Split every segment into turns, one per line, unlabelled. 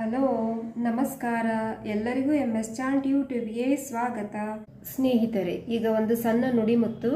Hello, ನಮಸ್ಕಾರ. ಎಲ್ಲರಿಗೂ M S chant ಯೂಟ್ಯೂಬ್ಗೆ ಸ್ವಾಗತ. ಸ್ನೇಹಿತರೆ, ಈಗ ಒಂದು ಸಣ್ಣ ನುಡಿಮುತ್ತು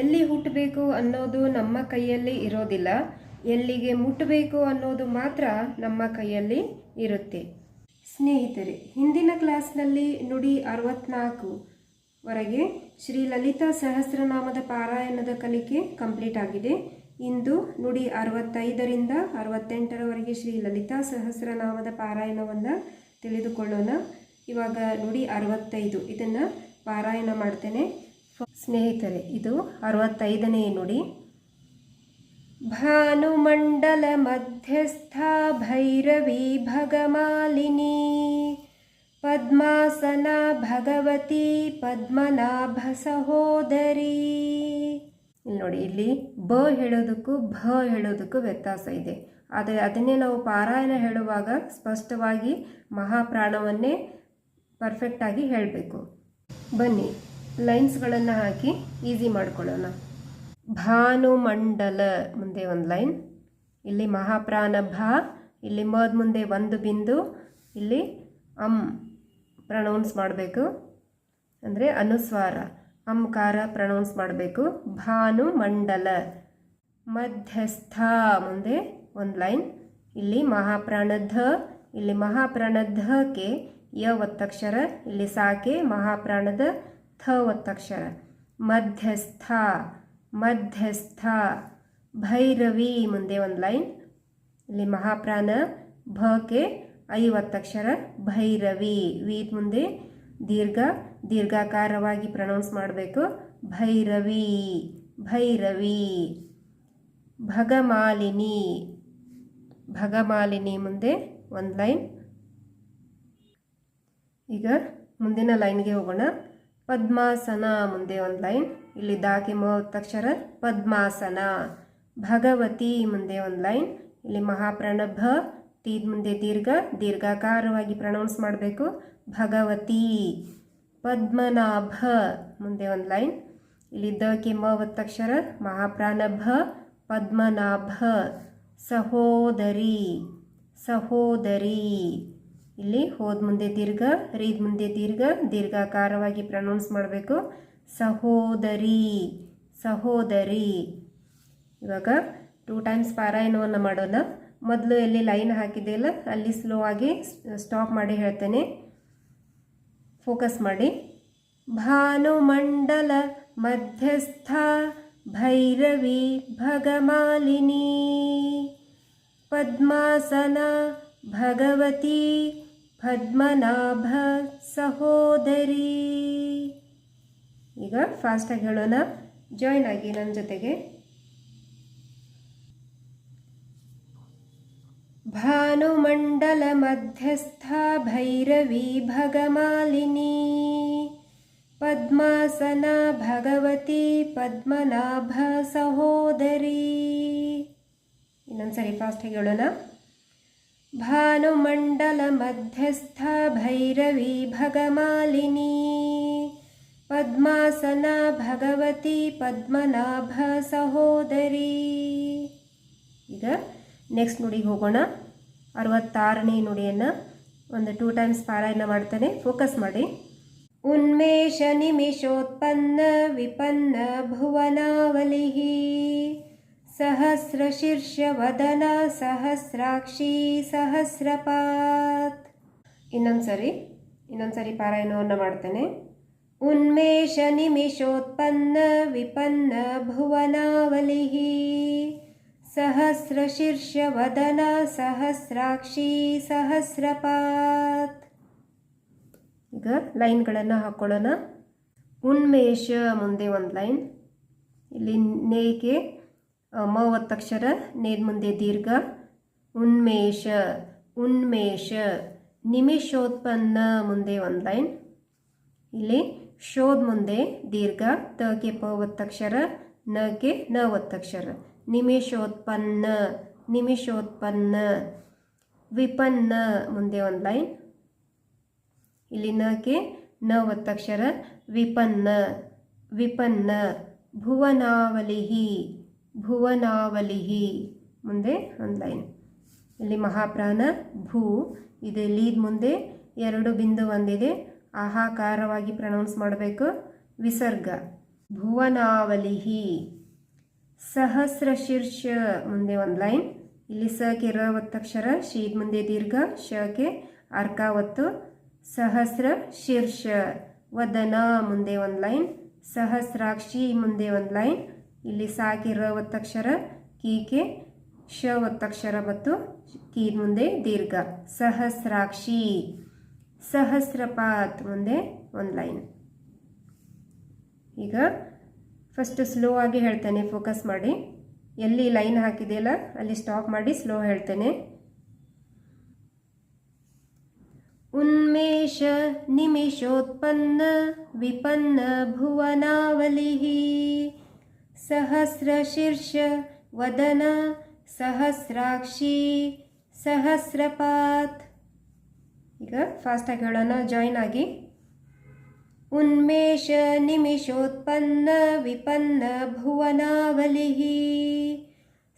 ಎಲ್ಲಿ ಹುಟ್ಟಬೇಕು ಅನ್ನೋದು ನಮ್ಮ ಕೈಯಲ್ಲಿ ಇರೋದಿಲ್ಲ. ಎಲ್ಲಿಗೆ ಮುಟ್ಟಬೇಕು ಅನ್ನೋದು ಮಾತ್ರ ನಮ್ಮ ಕೈಯಲ್ಲಿ ಇರುತ್ತೆ. ಸ್ನೇಹಿತರೆ, ಹಿಂದಿನ ಕ್ಲಾಸ್ನಲ್ಲಿ ನುಡಿ ಅರವತ್ನಾಲ್ಕು ವರೆಗೆ ಶ್ರೀ ಲಲಿತಾ ಸಹಸ್ರನಾಮದ ಪಾರಾಯಣದ ಕಲಿಕೆ ಕಂಪ್ಲೀಟ್ ಆಗಿದೆ. ಇಂದು ನುಡಿ ಅರವತ್ತೈದರಿಂದ ಅರವತ್ತೆಂಟರವರೆಗೆ ಶ್ರೀ ಲಲಿತಾ ಸಹಸ್ರನಾಮದ ಪಾರಾಯಣವನ್ನು ತಿಳಿದುಕೊಳ್ಳೋಣ. ಇವಾಗ ನುಡಿ ಅರವತ್ತೈದು, ಇದನ್ನು ಪಾರಾಯಣ ಮಾಡ್ತೇನೆ. ಸ್ನೇಹಿತರೆ, ಇದು ಅರವತ್ತೈದನೇ ನುಡಿ. ಭಾನುಮಂಡಲ ಮಧ್ಯಸ್ಥ ಭೈರವಿ ಭಗಮಾಲಿನಿ, ಪದ್ಮಾಸನ ಭಗವತಿ ಪದ್ಮನಾಭ ಸಹೋದರಿ. ಇಲ್ಲಿ ನೋಡಿ, ಇಲ್ಲಿ ಬ ಹೇಳೋದಕ್ಕೂ ಭ ಹೇಳೋದಕ್ಕೂ ವ್ಯತ್ಯಾಸ ಇದೆ. ಆದರೆ ಅದನ್ನೇ ನಾವು ಪಾರಾಯಣ ಹೇಳುವಾಗ ಸ್ಪಷ್ಟವಾಗಿ ಮಹಾಪ್ರಾಣವನ್ನೇ ಪರ್ಫೆಕ್ಟಾಗಿ ಹೇಳಬೇಕು. ಬನ್ನಿ ಲೈನ್ಸ್ಗಳನ್ನು ಹಾಕಿ ಈಸಿ ಮಾಡ್ಕೊಳ್ಳೋಣ. ಭಾನುಮಂಡಲ ಮುಂದೆ ಒಂದು ಲೈನ್ ಇಲ್ಲಿ ಮಹಾಪ್ರಾಣ ಭಾ, ಇಲ್ಲಿ ಮದ್ ಮುಂದೆ ಒಂದು ಬಿಂದು, ಇಲ್ಲಿ ಅಂ ಪ್ರನೌನ್ಸ್ ಮಾಡಬೇಕು. ಅಂದರೆ ಅನುಸ್ವಾರ. ಅಂಕಾರ ಪ್ರನೌನ್ಸ್ ಮಾಡಬೇಕು. ಭಾನುಮಂಡಲ. ಮಧ್ಯಸ್ಥ ಮುಂದೆ ಒಂದು ಲೈನ್ ಇಲ್ಲಿ ಮಹಾಪ್ರಾಣಧ ಇಲ್ಲಿ ಮಹಾಪ್ರಾಣಧಕ್ಕೆ ಯ ಒತ್ತಕ್ಷರ, ಇಲ್ಲಿ ಸಾಕೆ ಮಹಾಪ್ರಾಣದ ಥ ಒತ್ತಕ್ಷರ. ಮಧ್ಯಸ್ಥ ಮಧ್ಯಸ್ಥ. ಭೈರವಿ ಮುಂದೆ ಒಂದು ಲೈನ್ ಇಲ್ಲಿ ಮಹಾಪ್ರಾಣ ಭಕ್ಕೆ ಐವತ್ತಕ್ಷರ, ಭೈರವಿ. ವಿ ಮುಂದೆ ದೀರ್ಘ ದೀರ್ಘಾಕಾರವಾಗಿ ಪ್ರನೌನ್ಸ್ ಮಾಡಬೇಕು. ಭೈರವಿ ಭೈರವಿ, ಭಗಮಾಲಿನಿ ಭಗಮಾಲಿನಿ ಮುಂದೆ ಒಂದು ಲೈನ್ ಈಗ ಮುಂದಿನ ಲೈನ್ಗೆ ಹೋಗೋಣ. ಪದ್ಮಾಸನ ಮುಂದೆ ಒಂದು ಲೈನ್ ಇಲ್ಲಿ ದಾಕಿ ಮೂವತ್ತಕ್ಷರ ಪದ್ಮಾಸನ. ಭಗವತಿ ಮುಂದೆ ಒಂದು ಲೈನ್ ಇಲ್ಲಿ ಮಹಾಪ್ರಣಭ, ತೀದ್ ಮುಂದೆ ದೀರ್ಘ, ದೀರ್ಘಾಕಾರವಾಗಿ ಪ್ರನೌನ್ಸ್ ಮಾಡಬೇಕು. ಭಗವತಿ. ಪದ್ಮನಾಭ. ಮುಂದೆ ಒಂದು ಲೈನ್. ಇಲ್ಲಿ ದ ಮ ಒತ್ತಕ್ಷರ ಮಹಾಪ್ರಾಣಭ, ಪದ್ಮನಾಭ. ಸಹೋದರಿ ಸಹೋದರಿ. ಇಲ್ಲಿ ಹೋದ ಮುಂದೆ ದೀರ್ಘ, ರೀದ್ ಮುಂದೆ ದೀರ್ಘ, ದೀರ್ಘಾಕಾರವಾಗಿ ಪ್ರನೌನ್ಸ್ ಮಾಡಬೇಕು. ಸಹೋದರಿ ಸಹೋದರಿ. ಇವಾಗ ಟೂ ಟೈಮ್ಸ್ ಪಾರಾಯಣವನ್ನು ಮಾಡೋಣ. ಮೊದಲು ಎಲ್ಲಿ ಲೈನ್ ಹಾಕಿದೆಯಲ್ಲ ಅಲ್ಲಿ ಸ್ಲೋ ಆಗಿ ಸ್ಟಾಪ್ ಮಾಡಿ ಹೇಳ್ತೇನೆ. ಫೋಕಸ್ ಮಾಡಿ. ಭಾನುಮಂಡಲ ಮಧ್ಯಸ್ಥ ಭೈರವಿ ಭಗಮಾಲಿನಿ. ಪದ್ಮಾಸನ ಭಗವತಿ ಪದ್ಮನಾಭ ಸಹೋದರಿ. ಈಗ ಫಾಸ್ಟಾಗಿ ಹೇಳೋಣ. ಜಾಯ್ನ್ ಆಗಿ ನನ್ನ ಜೊತೆಗೆ. भानुमण्डलमध्यस्था भैरवी भगमालिनी पद्मासना भगवती ಪದ್ಮನಾಭ ಸಹೋದರಿ ಇನ್ನೊಂದ್ಸರಿ ಫಾಸ್ಟಾಗಿ ಹೇಳೋಣ ಭಾನುಮಂಡಲ ಮಧ್ಯಸ್ಥ ಭೈರವಿ ಭಗಮಾಲಿನಿ ಪದ್ಮಾಸನ ಭಗವತಿ ಪದ್ಮನಾಭ ಸಹೋದರಿ ಈಗ ನೆಕ್ಸ್ಟ್ ನುಡಿಗೆ ಹೋಗೋಣ ಅರವತ್ತಾರನೇ ನುಡಿಯನ್ನು ಒಂದು ಟೂ ಟೈಮ್ಸ್ ಪಾರಾಯಣ ಮಾಡ್ತೇನೆ. ಫೋಕಸ್ ಮಾಡಿ. ಉನ್ಮೇಷ ನಿಮಿಷೋತ್ಪನ್ನ ವಿಪನ್ನ ಭುವನಾವಲಿ ವದನ ಸಹಸ್ರಾಕ್ಷಿ ಸಹಸ್ರಪಾತ್. ಇನ್ನೊಂದ್ಸರಿ ಇನ್ನೊಂದ್ಸರಿ ಪಾರಾಯಣವನ್ನು ಮಾಡ್ತೇನೆ. ಉನ್ಮೇಷ ನಿಮಿಷೋತ್ಪನ್ನ ವಿಪನ್ನ ಭುವನಾವಲಿ ವದನ ಸಹಸ್ರಾಕ್ಷಿ ಸಹಸ್ರಪಾತ್. ಈಗ ಲೈನ್ಗಳನ್ನು ಹಾಕ್ಕೊಳ್ಳೋಣ ಉನ್ಮೇಷ ಮುಂದೆ ಒಂದು ಲೈನ್. ಇಲ್ಲಿ ನೇಕೆ ಮ ಒತ್ತಕ್ಷರ ಮುಂದೆ ದೀರ್ಘ. ಉನ್ಮೇಷ ಉನ್ಮೇಷ, ನಿಮಿಷೋತ್ಪನ್ನ ಮುಂದೆ ಒಂದು ಲೈನ್. ಇಲ್ಲಿ ಶೋದ್ ಮುಂದೆ ದೀರ್ಘ ತಗೆ ಪ ಒತ್ತಕ್ಷರ ನಗೆ ನ ಒತ್ತಕ್ಷರ ನಿಮಿಷೋತ್ಪನ್ನ ನಿಮಿಷೋತ್ಪನ್ನ, ವಿಪನ್ನ ಮುಂದೆ ಒಂದು ಲೈನ್. ಇಲ್ಲಿ ನಗೆ ನ ಒತ್ತಕ್ಷರ, ವಿಪನ್ನ ವಿಪನ್ನ, ಭುವನಾವಲಿಹಿ ಭುವನಾವಲಿಹಿ ಮುಂದೆ ಒಂದು ಲೈನ್. ಇಲ್ಲಿ ಮಹಾಪ್ರಾಣ, ಭೂ, ಇದೆ ಲೀದ್ ಮುಂದೆ ಎರಡು ಬಿಂದು ಒಂದಿದೆ. ಆಹಾಕಾರವಾಗಿ ಪ್ರನೌನ್ಸ್ ಮಾಡಬೇಕು. ವಿಸರ್ಗ, ಭುವನಾವಲಿಹಿ. ಸಹಸ್ರ ಶೀರ್ಷ ಮುಂದೆ ಒಂದು ಲೈನ್. ಇಲ್ಲಿ ಸಕ್ಕೆ ರ ಒತ್ತಕ್ಷರ ಶೀದ್ ಮುಂದೆ ದೀರ್ಘ ಶಕ್ಕೆ ಅರ್ಕ ಒತ್ತು. ಸಹಸ್ರ ಶೀರ್ಷ ವದನ ಮುಂದೆ ಒಂದು ಲೈನ್. ಸಹಸ್ರಾಕ್ಷಿ ಮುಂದೆ ಒಂದು ಲೈನ್. ಇಲ್ಲಿ ಸಾಕಿ ರ ಒತ್ತಕ್ಷರ ಕೀಕೆ ಶ ಒತ್ತಕ್ಷರ ಮತ್ತು ಕೀ ಮುಂದೆ ದೀರ್ಘ. ಸಹಸ್ರಾಕ್ಷಿ. ಸಹಸ್ರಪಾತ್ ಮುಂದೆ ಒಂದು ಲೈನ್. ಈಗ ಫಸ್ಟ್ ಸ್ಲೋ ಆಗಿ ಹೇಳ್ತೇನೆ ಫೋಕಸ್ ಮಾಡಿ. ಎಲ್ಲಿ ಲೈನ್ ಹಾಕಿದೆಯಲ್ಲ ಅಲ್ಲಿ ಸ್ಟಾಪ್ ಮಾಡಿ ಸ್ಲೋ ಹೇಳ್ತೇನೆ. ಉನ್ಮೇಷ, ನಿಮಿಷೋತ್ಪನ್ನ, ವಿಪನ್ನ ಭುವನಾವಲಿ ಸಹಸ್ರ ಶೀರ್ಷ, ವದನ, ಸಹಸ್ರಾಕ್ಷಿ, ಸಹಸ್ರಪಾತ್. ಈಗ ಫಾಸ್ಟಾಗಿ ಹೇಳೋಣ ಜಾಯ್ನ್ ಆಗಿ. ಉನ್ಮೇಷ ನಿಮಿಷೋತ್ಪನ್ನ ವಿಪನ್ನ ಭುವನಾವಲಿಃ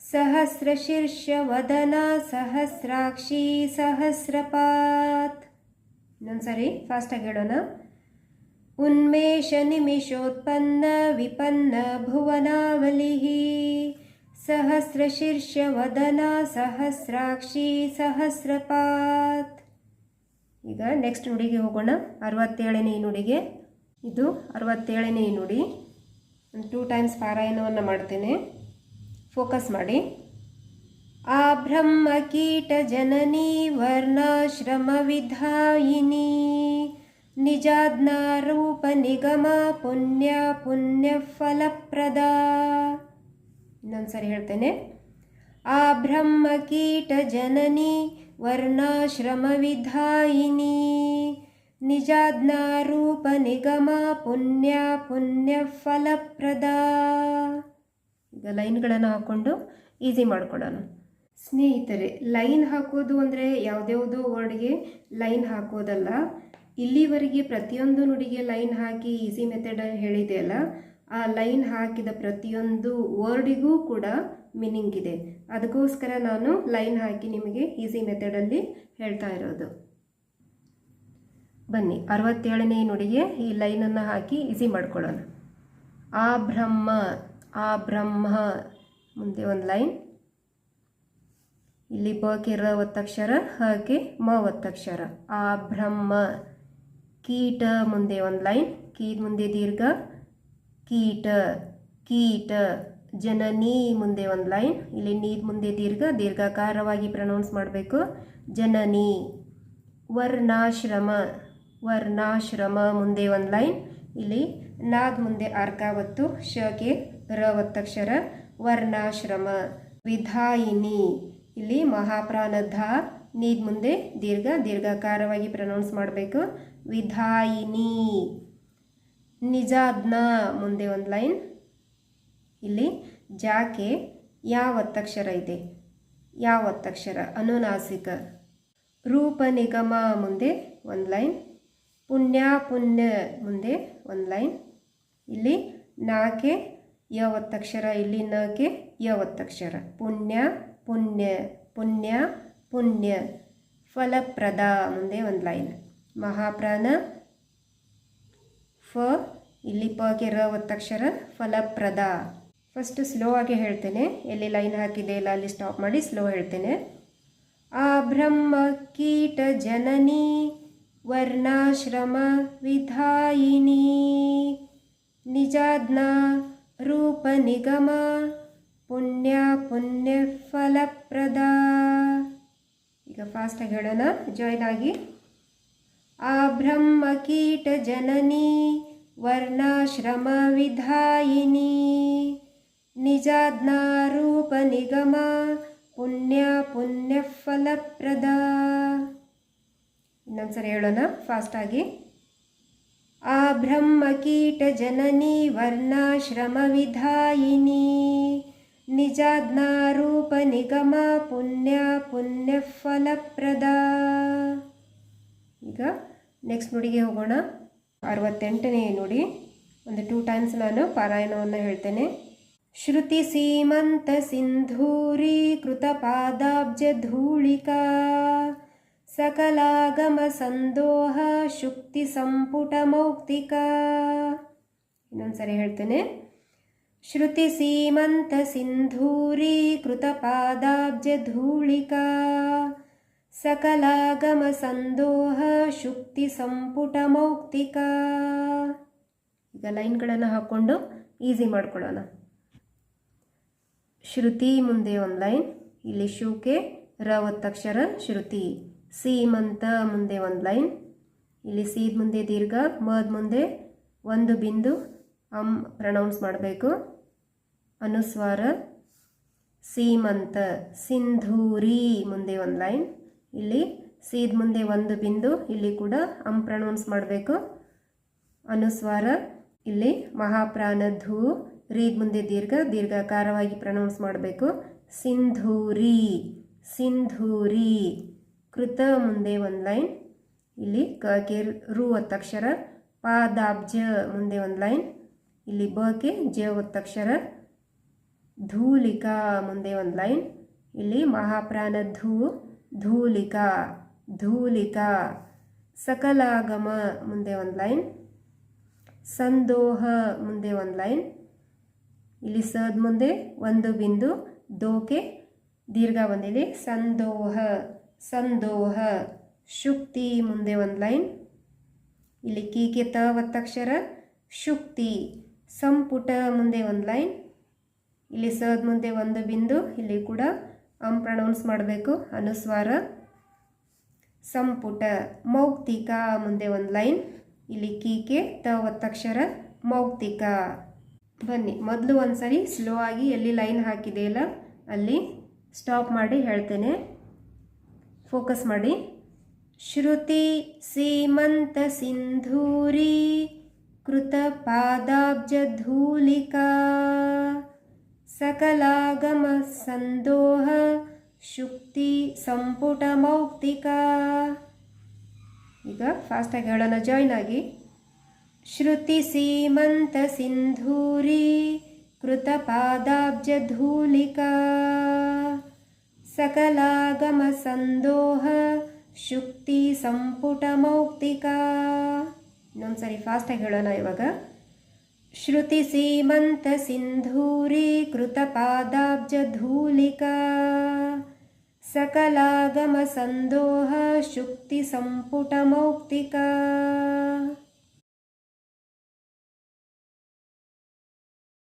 ಸಹಸ್ರಶೀರ್ಷ ವದನ, ಸಹಸ್ರಾಕ್ಷಿ, ಸಹಸ್ರಪಾತ್. ಇನ್ನೊಂದ್ಸರಿ ಫಾಸ್ಟಾಗಿ ಹೇಳೋಣ. ಉನ್ಮೇಷ ನಿಮಿಷೋತ್ಪನ್ನ ವಿಪನ್ನ ಭುವನಾವಲಿಃ ಸಹಸ್ರಶೀರ್ಷ ವದನ, ಸಹಸ್ರಾಕ್ಷಿ, ಸಹಸ್ರಪಾತ್. ಈಗ ನೆಕ್ಸ್ಟ್ ನುಡಿಗೆ ಹೋಗೋಣ. ಅರವತ್ತೇಳನೇ ನುಡಿಗೆ. ಇದು ಅರವತ್ತೇಳನೇ ನುಡಿ. ಟೂ ಟೈಮ್ಸ್ ಪಾರಾಯಣವನ್ನು ಮಾಡ್ತೇನೆ. ಫೋಕಸ್ ಮಾಡಿ. ಆ ಬ್ರಹ್ಮ ಕೀಟ ಜನನಿ ವರ್ಣಾಶ್ರಮ ವಿಧಾಯಿನಿ. ನಿಜಾದ್ನ ರೂಪ ನಿಗಮ ಪುಣ್ಯ ಪುಣ್ಯ ಫಲಪ್ರದ. ಇನ್ನೊಂದ್ಸರಿ ಹೇಳ್ತೇನೆ. ಆ ಬ್ರಹ್ಮ ಕೀಟ ಜನನಿ ವರ್ಣಾಶ್ರಮ ವಿಧಾಯಿನಿ. ನಿಜಾಜ್ಞ ರೂಪ ನಿಗಮ ಪುಣ್ಯ ಪುಣ್ಯ ಫಲಪ್ರದ. ಈಗ ಲೈನ್ಗಳನ್ನು ಹಾಕ್ಕೊಂಡು ಈಸಿ ಮಾಡ್ಕೊಡೋಣ ಸ್ನೇಹಿತರೆ, ಲೈನ್ ಹಾಕೋದು ಅಂದರೆ ಯಾವುದ್ಯಾವುದೋ ವರ್ಡ್ಗೆ ಲೈನ್ ಹಾಕೋದಲ್ಲ. ಇಲ್ಲಿವರೆಗೆ ಪ್ರತಿಯೊಂದು ನುಡಿಗೆ ಲೈನ್ ಹಾಕಿ ಈಸಿ ಮೆಥಡ್ ಹೇಳಿದೆಯಲ್ಲ ಆ ಲೈನ್ ಹಾಕಿದ ಪ್ರತಿಯೊಂದು ವರ್ಡಿಗೂ ಕೂಡ ಮೀನಿಂಗ್ ಇದೆ. ಅದಕ್ಕೋಸ್ಕರ ನಾನು ಲೈನ್ ಹಾಕಿ ನಿಮಗೆ ಈಸಿ ಮೆಥಡಲ್ಲಿ ಹೇಳ್ತಾ ಇರೋದು. ಬನ್ನಿ, ಅರವತ್ತೇಳನೇ ನುಡಿಗೆ ಈ ಲೈನನ್ನು ಹಾಕಿ ಈಸಿ ಮಾಡ್ಕೊಳ್ಳೋಣ. ಆ ಬ್ರಹ್ಮ ಆ ಬ್ರಹ್ಮ. ಮುಂದೆ ಒಂದು ಲೈನ್. ಇಲ್ಲಿ ಬಕ್ಕೆ ರ, ಒತ್ತಕ್ಷರ ಹಕ್ಕೆ ಮ, ಒತ್ತಕ್ಷರ. ಆ ಬ್ರಹ್ಮ. ಕೀಟ ಮುಂದೆ ಒಂದು ಲೈನ್. ಕೀದ್ ಮುಂದೆ ದೀರ್ಘ. ಕೀಟ ಕೀಟ. ಜನನೀ ಮುಂದೆ ಒಂದು ಲೈನ್. ಇಲ್ಲಿ ನೀದ್ ಮುಂದೆ ದೀರ್ಘ, ದೀರ್ಘಕಾರವಾಗಿ ಪ್ರನೌನ್ಸ್ ಮಾಡಬೇಕು. ಜನನಿ. ವರ್ಣಾಶ್ರಮ. ವರ್ಣಾಶ್ರಮ ಮುಂದೆ ಒಂದು ಲೈನ್. ಇಲ್ಲಿ ನಾದ್ ಮುಂದೆ ಅರ್ಕ ಒತ್ತು ಶಕೆ ರ ಒತ್ತಕ್ಷರ ವರ್ಣಾಶ್ರಮ, ವಿಧಾಯಿನಿ. ಇಲ್ಲಿ ಮಹಾಪ್ರಾಣಧ ನೀದ್ ಮುಂದೆ ದೀರ್ಘ, ದೀರ್ಘಕಾರವಾಗಿ ಪ್ರನೌನ್ಸ್ ಮಾಡಬೇಕು. ವಿಧಾಯಿನಿ. ನಿಜಾದ್ನ ಮುಂದೆ ಒಂದು ಲೈನ್. ಇಲ್ಲಿ ಜಾಕೆ ಯಾವ ಒತ್ತಕ್ಷರ ಇದೆ. ಯಾವ ಒತ್ತಕ್ಷರ ಅನುನಾಸಿಕ. ರೂಪ ನಿಗಮ ಮುಂದೆ ಒಂದು ಲೈನ್. ಪುಣ್ಯ ಪುಣ್ಯ ಮುಂದೆ ಒಂದು ಲೈನ್. ಇಲ್ಲಿ ನಾಕೆ ಯ ಒತ್ತಕ್ಷರ ಇಲ್ಲಿ ನಾಕೆ ಯ ಒತ್ತಕ್ಷರ ಪುಣ್ಯ ಪುಣ್ಯ ಪುಣ್ಯ ಪುಣ್ಯ. ಫಲಪ್ರದ ಮುಂದೆ ಒಂದು ಲೈನ್. ಮಹಾಪ್ರಾಣ ಫ, ಇಲ್ಲಿ ಪಗೆ ರ ಒತ್ತಕ್ಷರ ಫಲಪ್ರದ. ಫಸ್ಟ್ ಸ್ಲೋ ಆಗಿ ಹೇಳ್ತೇನೆ. ಎಲ್ಲಿ ಲೈನ್ ಹಾಕಿದೆ ಇಲ್ಲ ಅಲ್ಲಿ ಸ್ಟಾಪ್ ಮಾಡಿ ಸ್ಲೋ ಹೇಳ್ತೇನೆ. ಆ ಬ್ರಹ್ಮ ಕೀಟ ಜನನಿ ವರ್ಣಾಶ್ರಮ ವಿಧಾಯಿನಿ. ನಿಜಾದ್ನ ರೂಪ ನಿಗಮ ಪುಣ್ಯ ಪುಣ್ಯ ಫಲಪ್ರದ. ಈಗ ಫಾಸ್ಟಾಗಿ ಹೇಳೋಣ ಜಾಯ್ನ್ ಆಗಿ. ಆ ಬ್ರಹ್ಮಕೀಟ ಜನನಿ ವರ್ಣಾಶ್ರಮ ವಿಧಾಯಿನಿ. ರೂಪ ನಿಗಮ ಪುಣ್ಯ ಪುಣ್ಯ ಫಲಪ್ರದ. ಇನ್ನೊಂದ್ಸರಿ ಹೇಳೋಣ ಫಾಸ್ಟಾಗಿ ಆ ಬ್ರಹ್ಮಕೀಟ ಜನನಿ ವರ್ಣಾಶ್ರಮ ವಿಧಾಯಿನಿ. ನಿಜಾಜ್ಞಾರೂಪ ನಿಗಮ ಪುಣ್ಯ ಪುಣ್ಯ ಫಲಪ್ರದ. ಈಗ ನೆಕ್ಸ್ಟ್ ನುಡಿಗೆ ಹೋಗೋಣ. ಅರವತ್ತೆಂಟನೇ ನುಡಿ. ಒಂದು ಟೂ ಟೈಮ್ಸ್ ನಾನು ಪಾರಾಯಣವನ್ನು ಹೇಳ್ತೇನೆ. ಶ್ರುತಿ ಸೀಮಂತ ಸಿಂಧೂರೀಕೃತ ಪಾದಾಬ್ಜ ಧೂಳಿಕಾ. ಸಕಲಾಗಮ ಸಂದೋಹ, ಶುಕ್ತಿ ಸಂಪುಟ ಮೌಕ್ತಿಕ. ಇನ್ನೊಂದ್ಸರಿ ಹೇಳ್ತೇನೆ. ಶ್ರುತಿ ಸೀಮಂತ ಸಿಂಧೂರಿ, ಕೃತ ಪಾದಾಬ್ಜ ಧೂಳಿಕಾ. ಸಕಲಾಗಮ ಸಂದೋಹ, ಶುಕ್ತಿ ಸಂಪುಟ ಮೌಕ್ತಿಕ. ಈಗ ಲೈನ್ಗಳನ್ನು ಹಾಕ್ಕೊಂಡು ಈಸಿ ಮಾಡ್ಕೊಳ್ಳೋಣ. ಶ್ರುತಿ ಮುಂದೆ ಒಂದು ಲೈನ್, ಇಲ್ಲಿ ಶೂಕೆ, ರ ಒತ್ತಕ್ಷರ, ಶ್ರುತಿ. ಸೀಮಂತ ಮುಂದೆ ಒಂದು ಲೈನ್. ಇಲ್ಲಿ ಸೀದ್ ಮುಂದೆ ದೀರ್ಘ, ಮದ್ ಮುಂದೆ ಒಂದು ಬಿಂದು ಅಮ್ ಪ್ರನೌನ್ಸ್ ಮಾಡಬೇಕು. ಅನುಸ್ವಾರ, ಸೀಮಂತ, ಸಿಂಧೂರಿ ಮುಂದೆ ಒಂದು ಲೈನ್. ಇಲ್ಲಿ ಸೀದ್ ಮುಂದೆ ಒಂದು ಬಿಂದು, ಇಲ್ಲಿ ಕೂಡ ಅಂ ಪ್ರನೌನ್ಸ್ ಮಾಡಬೇಕು. ಅನುಸ್ವಾರ, ಇಲ್ಲಿ ಮಹಾಪ್ರಾಣ ಧೂ ರೀದ್ ಮುಂದೆ ದೀರ್ಘ, ದೀರ್ಘಕಾರವಾಗಿ ಪ್ರನೌನ್ಸ್ ಮಾಡಬೇಕು. ಸಿಂಧೂರಿ ಸಿಂಧೂರಿ. ಕೃತ ಮುಂದೆ ಒಂದು ಲೈನ್, ಇಲ್ಲಿ ಕ ಕೆ ರು ಒತ್ತಕ್ಷರ ಪಾದಾಬ್ಜ ಮುಂದೆ ಒಂದು ಲೈನ್, ಇಲ್ಲಿ ಬ ಕೆ ಜ ಒತ್ತಕ್ಷರ ಧೂಲಿಕಾ ಮುಂದೆ ಒಂದು ಲೈನ್, ಇಲ್ಲಿ ಮಹಾಪ್ರಾಣ ಧೂ ಧೂಲಿಕಾ ಧೂಲಿಕಾ ಸಕಲಾಗಮ ಮುಂದೆ ಒಂದು ಲೈನ್, ಸಂದೋಹ ಮುಂದೆ ಒಂದು ಲೈನ್, ಇಲ್ಲಿ ಸದ್ ಮುಂದೆ ಒಂದು ಬಿಂದು ದೋಕೆ ದೀರ್ಘ ಬಂದಿದೆ, ಸಂದೋಹ. ಸಂದೋಹ. ಶುಕ್ತಿ ಮುಂದೆ ಒಂದು ಲೈನ್. ಇಲ್ಲಿ ಕೀಕೆ ತ ಒತ್ತಕ್ಷರ ಶುಕ್ತಿ. ಸಂಪುಟ ಮುಂದೆ ಒಂದು ಲೈನ್. ಇಲ್ಲಿ ಸದ್ ಮುಂದೆ ಒಂದು ಬಿಂದು. ಇಲ್ಲಿ ಕೂಡ ಅಂ ಪ್ರನೌನ್ಸ್ ಮಾಡಬೇಕು. ಅನುಸ್ವಾರ. ಸಂಪುಟ. ಮೌಕ್ತಿಕ ಮುಂದೆ ಒಂದು ಲೈನ್. ಇಲ್ಲಿ ಕೀಕೆ ತ ಒತ್ತಕ್ಷರ ಮೌಕ್ತಿಕ. ಬನ್ನಿ, ಮೊದಲು ಒಂದು ಸರಿ ಸ್ಲೋ ಆಗಿ ಎಲ್ಲಿ ಲೈನ್ ಹಾಕಿದೆಯಲ್ಲ ಅಲ್ಲಿ ಸ್ಟಾಪ್ ಮಾಡಿ ಹೇಳ್ತೇನೆ. ಫೋಕಸ್ ಮಾಡಿ. ಶ್ರುತಿ ಸೀಮಂತ ಸಿಂಧೂರಿ ಕೃತ ಪಾದಾಬ್ಜ ಧೂಲಿಕಾ ಸಕಲಾಗಮ ಸಂದೋಹ, ಶುಕ್ತಿ ಸಂಪುಟ ಮೌಕ್ತಿಕ. ಈಗ ಫಾಸ್ಟಾಗಿ ಹೇಳೋಣ ಜಾಯ್ನ್ ಆಗಿ. ಶ್ರುತಿ ಸೀಮಂತ ಸಿಂಧೂರಿ ಕೃತ ಪಾದಾಬ್ಜ ಧೂಲಿಕಾ ಸಕಲಾಗಮ ಸಂದೋಹ ಶುಕ್ತಿ ಸಂಪುಟ ಮೌಕ್ತಿಕ ಇನ್ನೊಂದ್ಸರಿ ಫಾಸ್ಟಾಗಿ ಹೇಳೋಣ ಇವಾಗ. ಶ್ರುತಿ ಸೀಮಂತ ಸಿಂಧೂರಿ ಕೃತ ಪಾದಾಬ್ಜ ಧೂಲಿಕಾ।